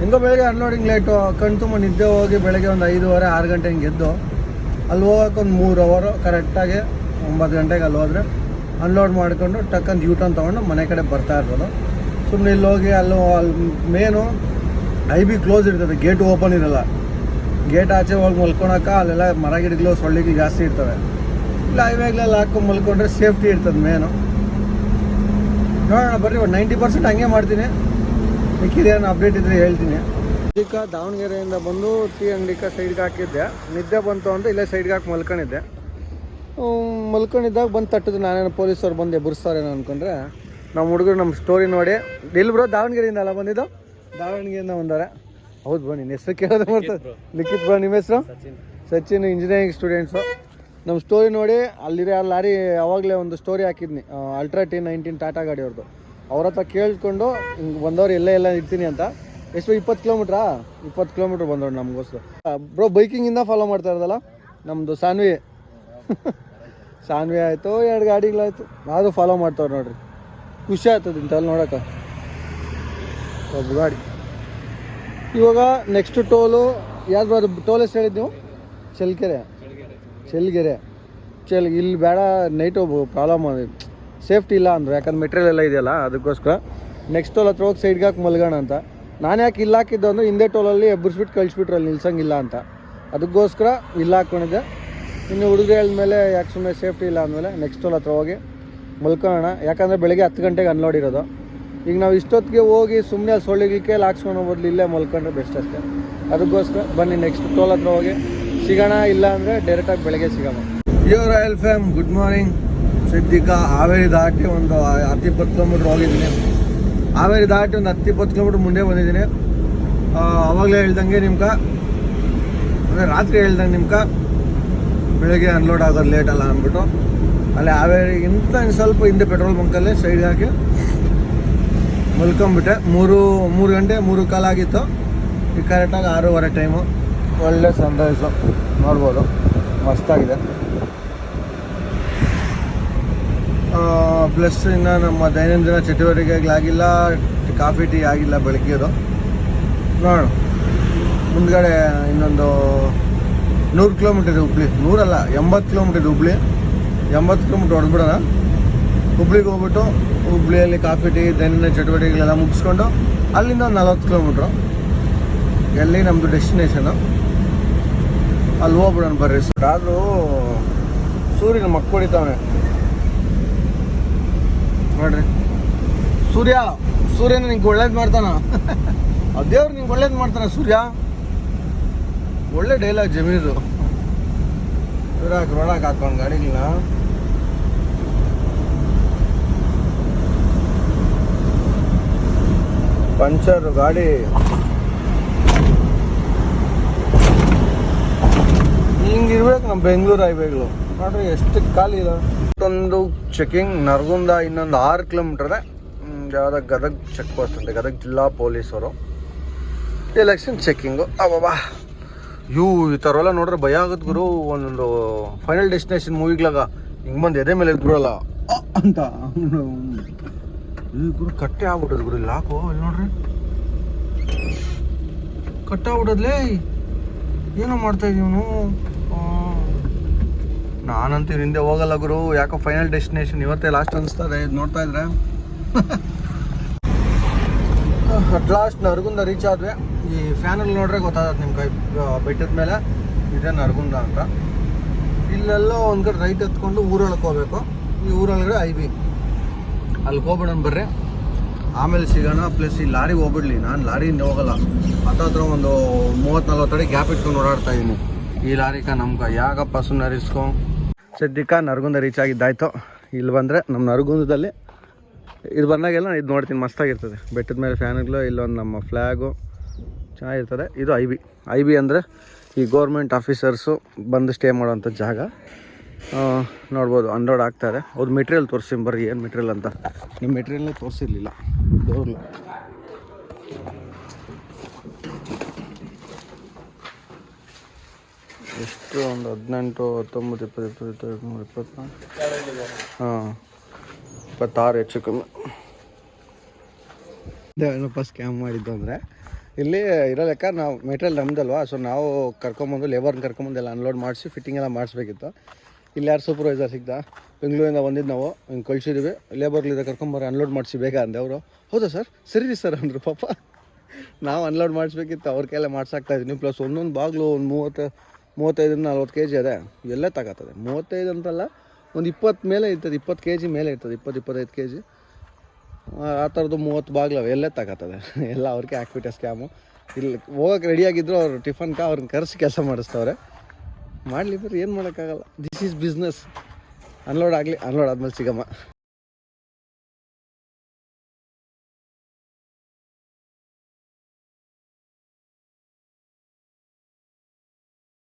ಹೆಂಗೋ ಬೆಳಗ್ಗೆ ಅನ್ಲೋಡಿಂಗ್ ಲೇಟು ಕಣ್ ತುಂಬ ನಿದ್ದೆ ಹೋಗಿ ಬೆಳಗ್ಗೆ ಒಂದು ಐದೂವರೆ, ಆರು ಗಂಟೆ ಹಿಂಗೆ ಎದ್ದು, ಅಲ್ಲಿ ಹೋಗೋಕೆ ಒಂದು ಮೂರು ಅವರು ಕರೆಕ್ಟಾಗಿ ಒಂಬತ್ತು ಗಂಟೆಗೆ ಅಲ್ಲಿ ಹೋದರೆ ಅನ್ಲೋಡ್ ಮಾಡಿಕೊಂಡು ಟಕ್ಕಂತ ಯೂ ಟರ್ನ್ ತೊಗೊಂಡು ಮನೆ ಕಡೆ ಬರ್ತಾ ಇರ್ಬೋದು. ಸುಮ್ಮನೆ ಇಲ್ಲಿ ಹೋಗಿ ಅಲ್ಲಿ ಅಲ್ಲಿ ಮೇನು ಐ ಬಿ ಕ್ಲೋಸ್ ಇರ್ತದೆ, ಗೇಟ್ ಓಪನ್ ಇರಲ್ಲ. ಗೇಟ್ ಆಚೆ ಹೋಗಿ ಮಲ್ಕೊಳಕ ಅಲ್ಲೆಲ್ಲ ಮರ ಗಿಡಗಳು, ಸೊಳ್ಳೆಗಳು ಜಾಸ್ತಿ ಇರ್ತವೆ. ಇಲ್ಲ ಹೈವೇಗ್ಲೆಲ್ಲ ಹಾಕೊಂಡು ಮಲ್ಕೊಂಡ್ರೆ ಸೇಫ್ಟಿ ಇರ್ತದೆ ಮೇನು. ನೋಡೋಣ, ಬರ್ರಿ, ಒಂದು ನೈಂಟಿ ಪರ್ಸೆಂಟ್ ಹಂಗೆ ಮಾಡ್ತೀನಿ. ಮಿಕ್ಕಿದೇನು ಅಪ್ಡೇಟ್ ಇದ್ರೆ ಹೇಳ್ತೀನಿ. ಇದಕ್ಕೆ ದಾವಣಗೆರೆಯಿಂದ ಬಂದು ಟೀ ಅಂಗಡಿಕ ಸೈಡ್ಗೆ ಹಾಕಿದ್ದೆ. ನಿದ್ದೆ ಬಂತು ಅಂತ ಇಲ್ಲೇ ಸೈಡ್ಗೆ ಹಾಕಿ ಮಲ್ಕೊಂಡಿದ್ದೆ. ಮಲ್ಕೊಂಡಿದ್ದಾಗ ಬಂದು ತಟ್ಟಿದ್ರು. ನಾನೇನು ಪೊಲೀಸವ್ರು ಬಂದು ಎಬ್ಬರಿಸ್ತಾರೇನೋ ಅಂದ್ಕೊಂಡ್ರೆ ನಮ್ಮ ಹುಡುಗರು ನಮ್ಮ ಸ್ಟೋರಿ ನೋಡಿ. ಎಲ್ಲಿ ಬ್ರೋ ದಾವಣಗೆರೆಯಿಂದ ಅಲ್ಲ ಬಂದಿದ್ದು? ದಾವಣಗೆರೆಯಿಂದ ಬಂದಾರೆ. ಹೌದು ಬ್ರೋ ನಿನ್ನ ಹೆಸರು ಕೇಳೋದು ಮಾಡ್ತಾರೆ ಲಿಖಿತ್ ಬ್ರೋ ನಿಮ್ಮ ಹೆಸರು? ಸಚಿನ್. ಇಂಜಿನಿಯರಿಂಗ್ ಸ್ಟೂಡೆಂಟ್ಸು ನಮ್ಮ ಸ್ಟೋರಿ ನೋಡಿ ಅಲ್ಲಿರೋ ಆ ಲಾರಿ ಅವಾಗಲೇ ಒಂದು ಸ್ಟೋರಿ ಹಾಕಿದ್ನಿ. ಅಲ್ಟ್ರಾ ಟಿ ನೈನ್ಟೀನ್ ಟಾಟಾ ಗಾಡಿ ಅವ್ರದ್ದು ಅವ್ರ ಹತ್ರ ಕೇಳಿಕೊಂಡು ಹಿಂಗೆ ಬಂದವ್ರು ಎಲ್ಲ ಎಲ್ಲ ಇರ್ತೀನಿ ಅಂತ. ಎಷ್ಟು ಇಪ್ಪತ್ತು ಕಿಲೋಮೀಟ್ರಾ ಇಪ್ಪತ್ತು ಕಿಲೋಮೀಟ್ರ್ ಬಂದವ್ರು ನಮಗೋಸ್ಕರ. ಬ್ರೋ ಬೈಕಿಂಗಿಂದ ಫಾಲೋ ಮಾಡ್ತಾ ಇರೋದಲ್ಲ? ನಮ್ಮದು ಸಾನ್ವಿ ಸಾನ್ವಿ ಆಯಿತು, ಎರಡು ಗಾಡಿಗಳಾಯ್ತು ಅದು ಫಾಲೋ ಮಾಡ್ತಾವ್ರು ನೋಡ್ರಿ. ಖುಷಿ ಆಯ್ತದ ಇಂಥಲ್ಲಿ ನೋಡೋಕೆ. ಒಬ್ಬ ಗಾಡಿ. ಇವಾಗ ನೆಕ್ಸ್ಟ್ ಟೋಲು ಯಾವ್ದು ಅದು ಟೋಲ್ ಎಷ್ಟು ಹೇಳಿದ್ದು ನೀವು? ಚೆಲ್ಕೆರೆ ಚೆಲ್ಗೆರೆ ಚೆಲ್, ಇಲ್ಲಿ ಬೇಡ ನೈಟು ಪ್ರಾಬ್ಲಮ್ ಸೇಫ್ಟಿ ಇಲ್ಲ ಅಂದರು, ಯಾಕಂದ್ರೆ ಮೆಟೀರಿಯಲ್ ಎಲ್ಲ ಇದೆಯಲ್ಲ, ಅದಕ್ಕೋಸ್ಕರ. ನೆಕ್ಸ್ಟ್ ಟೋಲ್ ಹತ್ರ ಹೋಗಿ ಸೈಡ್ಗೆ ಹಾಕಿ ಮಲ್ಗೋಣ ಅಂತ. ನಾನು ಯಾಕೆ ಇಲ್ಲಾಕಿದ್ದು ಅಂದರೆ ಹಿಂದೆ ಟೋಲಲ್ಲಿ ಎಬ್ಬರಿಸ್ಬಿಟ್ಟು ಕಳಿಸ್ಬಿಟ್ರು, ಅಲ್ಲಿ ನಿಲ್ಸಂಗಿಲ್ಲ ಅಂತ. ಅದಕ್ಕೋಸ್ಕರ ಇಲ್ಲ ಹಾಕ್ಕೊಂಡಿದ್ದೆ. ಇನ್ನು ಹುಡುಗರು ಹೇಳಿದ್ಮೇಲೆ ಯಾಕೆ ಸುಮ್ಮನೆ ಸೇಫ್ಟಿ ಇಲ್ಲ ಅಂದಮೇಲೆ ನೆಕ್ಸ್ಟ್ ಟೋಲ್ ಹತ್ರ ಹೋಗಿ ಮಲ್ಕೊಳ್ಳೋಣ. ಯಾಕಂದರೆ ಬೆಳಗ್ಗೆ ಹತ್ತು ಗಂಟೆಗೆ ಅನ್ಲೋಡ್ ಇರೋದು. ಈಗ ನಾವು ಇಷ್ಟೊತ್ತಿಗೆ ಹೋಗಿ ಸುಮ್ಮನೆ ಅಲ್ಲಿ ಸೊಳ್ಳಿಗೆ ಹಾಕ್ಸ್ಕೊಂಡು ಬದಲು ಇಲ್ಲೇ ಮಲ್ಕೊಂಡ್ರೆ ಬೆಸ್ಟ್ ಅಷ್ಟೇ. ಅದಕ್ಕೋಸ್ಕರ ಬನ್ನಿ ನೆಕ್ಸ್ಟ್ ಟೋಲ್ ಹತ್ರ ಹೋಗಿ. ಸಿಗೋಣ ಇಲ್ಲ ಅಂದರೆ ಡೈರೆಕ್ಟಾಗಿ ಬೆಳಗ್ಗೆ ಸಿಗೋಣ. Yo royal fam good morning ಸದ್ಯಕ್ಕೆ ಹಾವೇರಿ ದಾಟಿ ಒಂದು ಹತ್ತು ಇಪ್ಪತ್ತು ಕಿಲೋಮೀಟ್ರ್ ಹೋಗಿದ್ದೀನಿ. ಹಾವೇರಿ ದಾಟಿ ಒಂದು ಹತ್ತು ಇಪ್ಪತ್ತು ಕಿಲೋಮೀಟ್ರ್ ಮುಂದೆ ಬಂದಿದ್ದೀನಿ. ಆವಾಗಲೇ ಹೇಳ್ದಂಗೆ ನಿಮ್ಗೆ, ಅಂದರೆ ರಾತ್ರಿ ಹೇಳ್ದಂಗೆ ನಿಮ್ಗೆ. ಬೆಳಗ್ಗೆ ಅನ್ಲೋಡ್ ಆಗೋದು ಲೇಟ್ ಅಲ್ಲ ಅಂದ್ಬಿಟ್ಟು, ಅಲ್ಲಿ ಹಾವೇರಿಗಿಂತ ಸ್ವಲ್ಪ ಹಿಂದೆ ಪೆಟ್ರೋಲ್ ಬಂಕಲ್ಲೇ ಸೈಡ್ ಹಾಕಿ ಮಲ್ಕೊಂಬಿಟ್ಟೆ ಮೂರು ಮೂರು ಗಂಟೆ, ಮೂರು ಕಾಲ ಆಗಿತ್ತು. ಈಗ ಕರೆಕ್ಟಾಗಿ ಆರೂವರೆ ಟೈಮು ಒಳ್ಳೆ ಸನ್ರೈಸು ನೋಡ್ಬೋದು. ಮಸ್ತಾಗಿದೆ. ಪ್ಲಸ್ ಇನ್ನು ನಮ್ಮ ದೈನಂದಿನ ಚಟುವಟಿಕೆಗಳಾಗಿಲ್ಲ, ಕಾಫಿ, ಟೀ ಆಗಿಲ್ಲ ಬೆಳಗ್ಗೆದು. ನೋಡೋಣ. ಮುಂದ್ಗಡೆ ಇನ್ನೊಂದು ನೂರು ಕಿಲೋಮೀಟರ್ ಹುಬ್ಳಿ. ನೂರಲ್ಲ, ಎಂಬತ್ತು ಕಿಲೋಮೀಟರ್ ಹುಬ್ಳಿ. ಎಂಬತ್ತು ಕಿಲೋಮೀಟ್ರ್ ಹೊಡೆದ್ಬಿಡೋಣ ಹುಬ್ಳಿಗೆ ಹೋಗ್ಬಿಟ್ಟು ಹುಬ್ಳಿಯಲ್ಲಿ ಕಾಫಿ ಟೀ, ದೈನಂದಿನ ಚಟುವಟಿಕೆಗಳೆಲ್ಲ ಮುಗಿಸ್ಕೊಂಡು ಅಲ್ಲಿಂದ ನಲ್ವತ್ತು ಕಿಲೋಮೀಟ್ರು. ಎಲ್ಲಿ ನಮ್ಮದು ಡೆಸ್ಟಿನೇಷನು ಅಲ್ಲಿ ಹೋಗ್ಬಿಡೋಣ ಬರ್ರಿ. ಸರ್ ಆದರೂ ಸೂರ್ಯನ ಮಕ್ಕಳಿತಾವೆ ನೋಡ್ರಿ. ಸೂರ್ಯ, ಸೂರ್ಯನ ನಿಂಗೆ ಒಳ್ಳೇದು ಮಾಡ್ತಾನ. ದೇವ್ರು ನಿಂಗೆ ಒಳ್ಳೇದು ಮಾಡ್ತಾನ ಸೂರ್ಯ. ಒಳ್ಳೆ ಡೈಲಾಗ್ ಜಮೀನು ಇವ್ರಾಕ್ ರೋಡಾಕ್ ಹಾಕೊಂಡು ಗಾಡಿಗಳನ್ನ ಪಂಚರ್ ಗಾಡಿ. ಹಿಂಗಿರ್ಬೇಕು ನಮ್ಮ ಬೆಂಗಳೂರು ಹೈವೇಗಳು. ನೋಡ್ರಿ ಎಷ್ಟು ಖಾಲಿ ಇದೆ ಒಂದು ಚೆಕಿಂಗ್ ನರಗುಂದ ಇನ್ನೊಂದು ಆರು ಕಿಲೋಮೀಟರ್ ಇದೆ ಯಾವ್ದು ಗದಗ್ ಚೆಕ್ ಪೋಸ್ಟ್ ಅಂತ, ಗದಗ್ ಜಿಲ್ಲಾ ಪೊಲೀಸರು. ಎಲೆಕ್ಷನ್ ಚೆಕ್ಕಿಂಗು ಅಬ್ಬಾ ಇವು ಈ ಥರ ಎಲ್ಲ ನೋಡ್ರೆ ಭಯ ಆಗುತ್ತೆ ಗುರು. ಒಂದೊಂದು ಫೈನಲ್ ಡೆಸ್ಟಿನೇಷನ್ ಮೂವಿಗ್ಲಾಗ ಹಿಂಗೆ ಬಂದು ಎದೆ ಮೇಲೆ ಎದ್ಬಿಡಲ್ಲ ಅಂತ. ಗುರು ಕಟ್ಟೆ ಆಗ್ಬಿಟ್ಟದ ಗುರು, ಇಲ್ಲಿ ಹಾಕು ಇಲ್ಲಿ ನೋಡ್ರಿ. ಕಟ್ಟೆ ಆಗ್ಬಿಡದ್ಲೇ ಏನೋ ಮಾಡ್ತಾ ಇದೀವನು ನಾನಂತೂ ಹಿಂದೆ ಹೋಗಲ್ಲ ಗುರು. ಯಾಕೋ ಫೈನಲ್ ಡೆಸ್ಟಿನೇಷನ್ ಇವತ್ತೇ ಲಾಸ್ಟ್ ಅನಿಸ್ತದೆ ಇದು ನೋಡ್ತಾ ಇದ್ರೆ. ಅಟ್ ಲಾಸ್ಟ್ ನರಗುಂದ ರೀಚ್ ಆದ್ವಿ. ಈ ಫ್ಯಾನಲ್ಲಿ ನೋಡ್ರೆ ಗೊತ್ತಾಗತ್ತೆ ನಿಮ್ಮ ಕೈ ಬೆಟ್ಟದ ಮೇಲೆ ಇದೆ ನರಗುಂದ ಅಂತ. ಇಲ್ಲೆಲ್ಲ ಒಂದು ಕಡೆ ರೈಟ್ ಎತ್ಕೊಂಡು ಊರೊಳಗೆ ಹೋಗ್ಬೇಕು. ಈ ಊರೊಳಗಡೆ ಐ ಬಿ. ಅಲ್ಲಿಗೆ ಹೋಗ್ಬಿಡೋಣ ಬರ್ರಿ. ಆಮೇಲೆ ಸಿಗೋಣ, ಪ್ಲಸ್ ಈ ಲಾರಿಗೆ ಹೋಗ್ಬಿಡ್ಲಿ. ನಾನು ಲಾರಿಯಿಂದ ಹೋಗಲ್ಲ. ಹತ್ತತ್ರ ಒಂದು ಮೂವತ್ತು ನಲ್ವತ್ತು ಅಡಿ ಗ್ಯಾಪ್ ಇಟ್ಕೊಂಡು ಓಡಾಡ್ತಾ ಇದ್ದೀನಿ ಈ ಲಾರಿಕ ನಮ್ಗೆ ಯಾಕಪ್ಪ ಸುಮ್ಮನೆ ರಿಸ್ಕು ಸದ್ಯಕ್ಕೆ ನರಗುಂದ ರೀಚ್ ಆಗಿದ್ದಾಯ್ತು. ಇಲ್ಲಿ ಬಂದರೆ ನಮ್ಮ ನರಗುಂದದಲ್ಲಿ, ಇದು ಬಂದಾಗೆಲ್ಲ ಇದು ನೋಡ್ತೀನಿ, ಮಸ್ತಾಗಿರ್ತದೆ. ಬೆಟ್ಟದ ಮೇಲೆ ಫ್ಯಾನ್ಗಳು ಇಲ್ಲೊಂದು ನಮ್ಮ ಫ್ಲ್ಯಾಗು ಚೆನ್ನಾಗಿರ್ತದೆ. ಇದು ಐ ಬಿ ಐ ಬಿ ಅಂದರೆ ಈ ಗೌರ್ಮೆಂಟ್ ಆಫೀಸರ್ಸು ಬಂದು ಸ್ಟೇ ಮಾಡೋವಂಥ ಜಾಗ. ನೋಡ್ಬೋದು ಅನ್ಲೋಡ್ ಆಗ್ತಾರೆ ಅವ್ರು ಮೆಟೀರಿಯಲ್ ತೋರಿಸ್ತೀನಿ ಬರ್ರಿ, ಏನು ಮೆಟೀರಿಯಲ್ ಅಂತ. ನಿಮ್ಮ ಮೆಟೀರಿಯಲ್ನೇ ತೋರಿಸಿರ್ಲಿಲ್ಲ. ಡೋರ್ಲು ಎಷ್ಟು? ಒಂದು ಹದಿನೆಂಟು, ಹತ್ತೊಂಬತ್ತು, ಇಪ್ಪತ್ತು ಇಪ್ಪತ್ತು ಇಪ್ಪತ್ತ್ಮೂರು ಇಪ್ಪತ್ತ್ನಾಲ್ಕು ಹಾಂ, ಇಪ್ಪತ್ತಾರು ಹೆಚ್ಚು ಕಮ್ಮಿ. ಏನಪ್ಪ ಸ್ಕ್ಯಾಮ್ ಮಾಡಿದ್ದು ಅಂದರೆ ಇಲ್ಲಿ ಇರೋ ಲೆಕ್ಕ ನಾವು ಮೆಟೀರಿಯಲ್ ನಮ್ದಲ್ವಾ? ಸೊ ನಾವು ಕರ್ಕೊಂಬಂದು ಲೇಬರ್ನ ಕರ್ಕೊಂಬಂದು ಎಲ್ಲ ಅನ್ಲೋಡ್ ಮಾಡಿಸಿ ಫಿಟ್ಟಿಂಗ್ ಎಲ್ಲ ಮಾಡಿಸ್ಬೇಕಿತ್ತು. ಇಲ್ಲಿ ಯಾರು ಸೂಪರ್ವೈಸರ್ ಸಿಗ್ತಾ ಬೆಂಗಳೂರಿಂದ ಬಂದಿದ್ದು ನಾವು, ಹಿಂಗೆ ಕಳ್ಸಿದ್ವಿ. ಲೇಬರ್ಲಿಂದ ಕರ್ಕೊಂಬರ್ರಿ ಅನ್ಲೋಡ್ ಮಾಡಿಸಿ ಬೇಗ ಅಂದೆ ಅವರು. ಹೌದಾ ಸರ್ ಸರಿ ರೀ ಸರ್ ಅಂದರು ಪಾಪ. ನಾವು ಅನ್ಲೋಡ್ ಮಾಡಿಸ್ಬೇಕಿತ್ತು, ಅವ್ರ ಕೈಯಲ್ಲೇ ಮಾಡ್ಸಾಕ್ತಾ ಇದ್ದೀನಿ ಪ್ಲಸ್ ಒಂದೊಂದು ಬಾಗಿಲು ಒಂದು ಮೂವತ್ತು, ಮೂವತ್ತೈದರಿಂದ ನಲ್ವತ್ತು ಕೆ ಜಿ ಅದೇ? ಎಲ್ಲ ತಗೋತದೆ. ಮೂವತ್ತೈದು ಅಂತಲ್ಲ, ಒಂದು ಇಪ್ಪತ್ತು ಮೇಲೆ ಇರ್ತದೆ, ಇಪ್ಪತ್ತು ಕೆ ಜಿ ಮೇಲೆ ಇರ್ತದೆ, ಇಪ್ಪತ್ತು, ಇಪ್ಪತ್ತೈದು ಕೆ ಜಿ ಆ ಥರದ್ದು ಮೂವತ್ತು ಬಾಗ್ಲವು, ಎಲ್ಲೇ ತಗೋತದೆ ಎಲ್ಲ ಅವ್ರಿಗೆ ಹಾಕ್ಬಿಟ್ಟೆ ಸ್ಕ್ಯಾಮು ಇಲ್ಲಿ ಹೋಗಕ್ಕೆ ರೆಡಿಯಾಗಿದ್ರು ಅವ್ರು ಟಿಫನ್ಕ ಅವ್ರನ್ನ ಕರೆಸಿ ಕೆಲಸ ಮಾಡಿಸ್ತವ್ರೆ. ಮಾಡಲಿ ಬರ್ರಿ ಏನು ಮಾಡೋಕ್ಕಾಗಲ್ಲ. ದಿಸ್ ಈಸ್ ಬಿಸ್ನೆಸ್ ಅನ್ಲೋಡ್ ಆಗಲಿ ಅನ್ಲೋಡ್ ಆದಮೇಲೆ ಸಿಗಮ್ಮ.